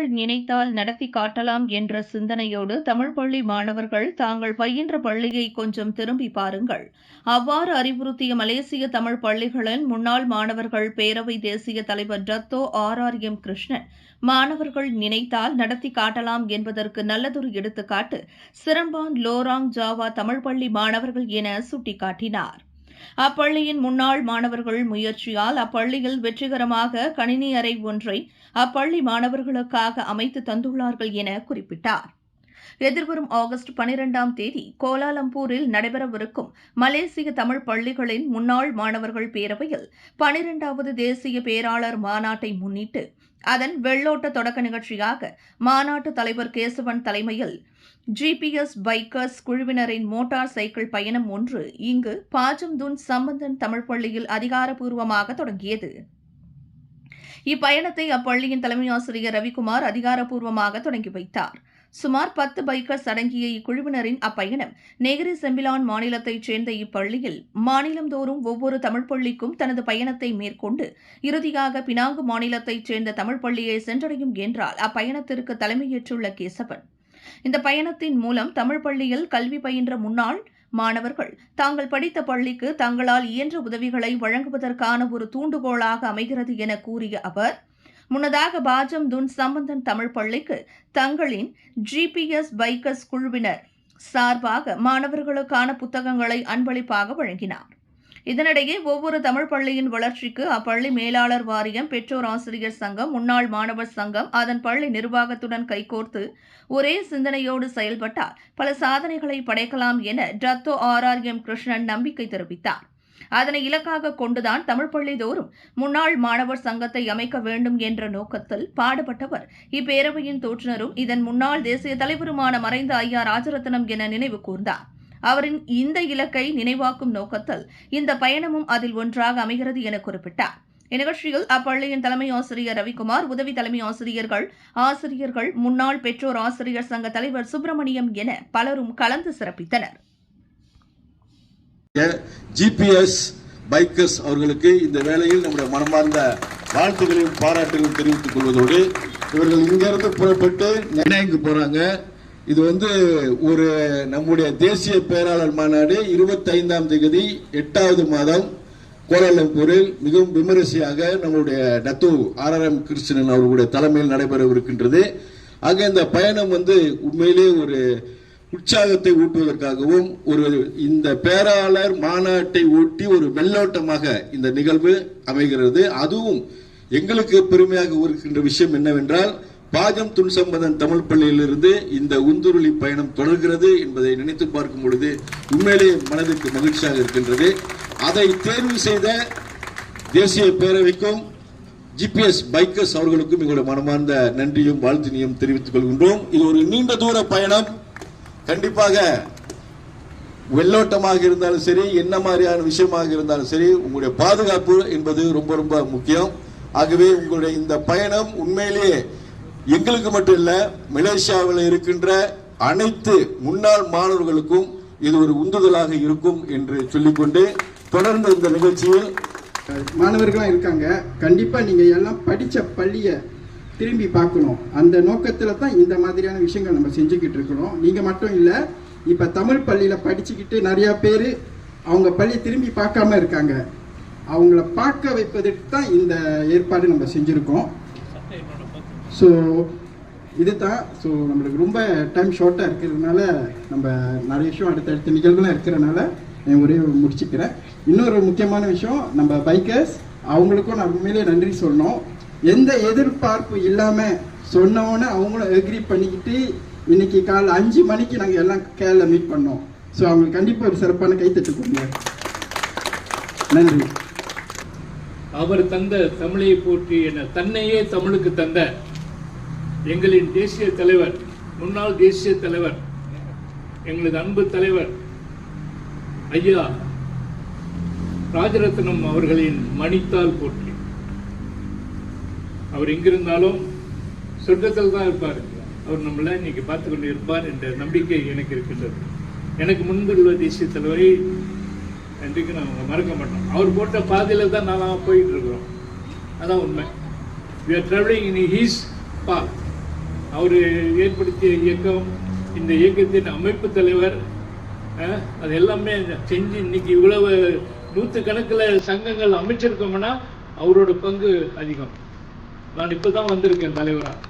மாணவர்கள் நினைத்தால் நடத்தி காட்டலாம் என்ற சிந்தனையோடு தமிழ் பள்ளி மாணவர்கள் தாங்கள் பயின்ற பள்ளியை கொஞ்சம் திரும்பி பாருங்கள். அவ்வாறு அறிவுறுத்திய மலேசிய தமிழ் பள்ளிகளின் முன்னாள் மாணவர்கள் பேரவை தேசிய தலைவர் ரத்தோ ஆர் ஆர் எம் கிருஷ்ணன் மாணவர்கள் நினைத்தால் நடத்தி காட்டலாம் என்பதற்கு நல்லதொரு எடுத்துக்காட்டு சிரம்பான் லோராங் ஜாவா தமிழ் பள்ளி மாணவர்கள் என சுட்டிக்காட்டினார். அப்பள்ளியின் முன்னாள் மாணவர்கள் முயற்சியால் அப்பள்ளியில் வெற்றிகரமாக கணினி அறை ஒன்றை அப்பள்ளி மாணவர்களுக்காக அமைத்து தந்துள்ளார்கள் என குறிப்பிட்டார். எதிர்வரும் ஆகஸ்ட் பனிரெண்டாம் தேதி கோலாலம்பூரில் நடைபெறவிருக்கும் மலேசிய தமிழ் பள்ளிகளின் முன்னாள் மாணவர்கள் பேரவையில் பனிரெண்டாவது தேசிய பேராளர் மாநாட்டை முன்னிட்டு அதன் வெள்ளோட்ட தொடக்க நிகழ்ச்சியாக மாநாட்டு தலைவர் கேசவன் தலைமையில் ஜிபிஎஸ் பைக்கர்ஸ் குழுவினரின் மோட்டார் சைக்கிள் பயணம் ஒன்று இங்கு பாஜம்துன் சம்பந்தன் தமிழ் பள்ளியில் அதிகாரப்பூர்வமாக தொடங்கியது. இப்பயணத்தை அப்பள்ளியின் தலைமை ஆசிரியர் ரவிக்குமார் அதிகாரப்பூர்வமாக தொடங்கி வைத்தார். சுமார் பத்து பைக்கர்ஸ் அடங்கிய இக்குழுவினரின் அப்பயணம் நெகிரி செம்பிலான் மாநிலத்தைச் சேர்ந்த இப்பள்ளியில் மாநிலந்தோறும் ஒவ்வொரு தமிழ் பள்ளிக்கும் தனது பயணத்தை மேற்கொண்டு இறுதியாக பினாங்கு மாநிலத்தைச் சேர்ந்த தமிழ் பள்ளியை சென்றடையும் என்றால் அப்பயணத்திற்கு தலைமையேற்றுள்ள கேசவன். இந்த பயணத்தின் மூலம் தமிழ் பள்ளியில் கல்வி பயின்ற முன்னாள் மாணவர்கள் தாங்கள் படித்த பள்ளிக்கு தங்களால் இயன்ற உதவிகளை வழங்குவதற்கான ஒரு தூண்டுகோலாக அமைகிறது என கூறிய அவர் முன்னதாக பாஜம் துன் சம்பந்தன் தமிழ் பள்ளிக்கு தங்களின் ஜிபிஎஸ் பைக்கர்ஸ் குழுவினர் சார்பாக மாணவர்களுக்கான புத்தகங்களை அன்பளிப்பாக வழங்கினார். இதனிடையே ஒவ்வொரு தமிழ் பள்ளியின் வளர்ச்சிக்கு அப்பள்ளி மேலாளர் வாரியம் பெற்றோர் ஆசிரியர் சங்கம் முன்னாள் மாணவர் சங்கம் அதன் பள்ளி நிர்வாகத்துடன் கைகோர்த்து ஒரே சிந்தனையோடு செயல்பட்டால் பல சாதனைகளை படைக்கலாம் என Dato R R M Krishnan நம்பிக்கை தெரிவித்தார். அதனை இலக்காக கொண்டுதான் தமிழ் பள்ளிதோறும் முன்னாள் மாணவர் சங்கத்தை அமைக்க வேண்டும் என்ற நோக்கத்தில் பாடுபட்டவர். இப்பேரவையின் தோற்றுநரும் இதன் முன்னாள் தேசிய தலைவருமான மறைந்த ஐயா ராஜரத்னம் என நினைவு கூர்ந்தார். அவரின் இந்த இலக்கை நினைவாக்கும் நோக்கத்தில் இந்த பயணமும் அதில் ஒன்றாக அமைகிறது என குறிப்பிட்டார். இந்நிகழ்ச்சியில் அப்பள்ளியின் தலைமை ஆசிரியர் ரவிக்குமார் உதவி தலைமை ஆசிரியர்கள் ஆசிரியர்கள் முன்னாள் பெற்றோர் ஆசிரியர் சங்க தலைவர் சுப்பிரமணியம் என பலரும் கலந்து சிறப்பித்தனர். ஜிபிஎஸ் பைக்கர்ஸ் அவர்களுக்கு இந்த வேளையில் நம்முடைய மனமார்ந்த வாழ்த்துக்களையும் பாராட்டுகளையும் தெரிவித்துக் கொள்வதோடு இவர்கள் இங்கிருந்து புறப்பட்டு நெனாய்க்கு போறாங்க. இது வந்து ஒரு நம்முடைய தேசிய பேராளர் மாநாடு இருபத்தி ஐந்தாம் தேதி எட்டாவது மாதம் கோலாலம்பூரில். மிகவும் விமரிசையாக நம்முடைய ஆர் எம் கிருஷ்ணன் அவர்களுடைய தலைமையில் நடைபெறவிருக்கின்றது. ஆக இந்த பயணம் வந்து உண்மையிலே ஒரு உற்சாகத்தை ஊட்டுவதற்காகவும் ஒரு இந்த பேராளர் மாநாட்டை ஒட்டி ஒரு வெள்ளோட்டமாக இந்த நிகழ்வு அமைகிறது. அதுவும் எங்களுக்கு பெருமையாக இருக்கின்ற விஷயம் என்னவென்றால் பாஜம் துன்சம்பதன் தமிழ் பள்ளியிலிருந்து இந்த உந்துருளி பயணம் தொடர்கிறது என்பதை நினைத்து பார்க்கும் பொழுது உண்மையிலேயே மனதிற்கு மகிழ்ச்சியாக இருக்கின்றது. அதை தேர்வு செய்த தேசிய பேரவைக்கும் ஜிபிஎஸ் பைக்கர்ஸ் அவர்களுக்கும் எங்களுடைய மனமார்ந்த நன்றியும் வாழ்த்தினையும் தெரிவித்துக் கொள்கின்றோம். இது ஒரு நீண்ட தூர பயணம். கண்டிப்பாக வெள்ளோட்டமாக இருந்தாலும் சரி என்ன மாதிரியான விஷயமாக இருந்தாலும் சரி உங்களுடைய பாதுகாப்பு என்பது ரொம்ப ரொம்ப முக்கியம். ஆகவே உங்களுடைய இந்த பயணம் உண்மையிலேயே எங்களுக்கு மட்டும் இல்லை மலேசியாவில் இருக்கின்ற அனைத்து முன்னாள் மாணவர்களுக்கும் இது ஒரு உந்துதலாக இருக்கும் என்று சொல்லிக்கொண்டு தொடர்ந்து இந்த நிகழ்ச்சியில் மாணவர்களாக இருக்காங்க. கண்டிப்பாக நீங்கள் எல்லாம் படித்த பள்ளியை திரும்பி பார்க்கணும். அந்த நோக்கத்தில் தான் இந்த மாதிரியான விஷயங்கள் நம்ம செஞ்சுக்கிட்டு இருக்கிறோம் நீங்கள் மட்டும் இல்லை இப்போ தமிழ் பள்ளியில் படிச்சுக்கிட்டு நிறையா பேர் அவங்க பள்ளியை திரும்பி பார்க்காம இருக்காங்க. அவங்கள பார்க்க வைப்பதற்கு தான் இந்த ஏற்பாடு நம்ம செஞ்சுருக்கோம். ஸோ இதுதான். ஸோ நம்மளுக்கு ரொம்ப டைம் ஷார்ட்டாக இருக்கிறதுனால நம்ம நிறைய விஷயம் அடுத்தடுத்த நிகழ்வுலாம் இருக்கிறனால நான் ஒரே முடிச்சுக்கிறேன். இன்னொரு முக்கியமான விஷயம் நம்ம பைக்கர்ஸ் அவங்களுக்கும் நான் உண்மையிலே நன்றி சொல்லணும். எந்த எதிர்பார்ப்பு இல்லாமல் சொன்னோன்னே அவங்களும் எக்ரி பண்ணிக்கிட்டு இன்னைக்கு காலைல அஞ்சு மணிக்கு நாங்கள் எல்லாம் கேரள மீட் பண்ணோம். ஸோ அவங்களுக்கு கண்டிப்பாக ஒரு சிறப்பான கைத்தட்டு கொடுங்க. நன்றி. அவர் தந்த தமிழை போற்றி என தன்னையே தமிழுக்கு தந்த எங்களின் தேசிய தலைவர் முன்னாள் தேசிய தலைவர் எங்களது அன்பு தலைவர் ஐயா ராஜரத்னம் அவர்களின் மணித்தால் போற்றி. அவர் எங்கிருந்தாலும் சொர்க்கத்தில் தான் இருப்பார். அவர் நம்மளை இன்னைக்கு பார்த்து கொண்டு இருப்பார் என்ற நம்பிக்கை எனக்கு இருக்கின்றது. எனக்கு முன்புள்ள தேசிய தலைவரை என்றைக்கு நாங்கள் மறக்க மாட்டோம் அவர் போட்ட பாதையில் தான் நாங்கள் போயிட்டு இருக்கிறோம். அதான் உண்மை. We are travelling in his path. அவர் ஏற்படுத்திய இயக்கம் இந்த இயக்கத்தின் அமைப்பு தலைவர் அது எல்லாமே செஞ்சு இன்னைக்கு இவ்வளவு நூற்று கணக்கில் சங்கங்கள் அமைச்சிருக்கோம்னா அவரோட பங்கு அதிகம். நான் இப்போ தான் வந்திருக்கேன் தலைவராக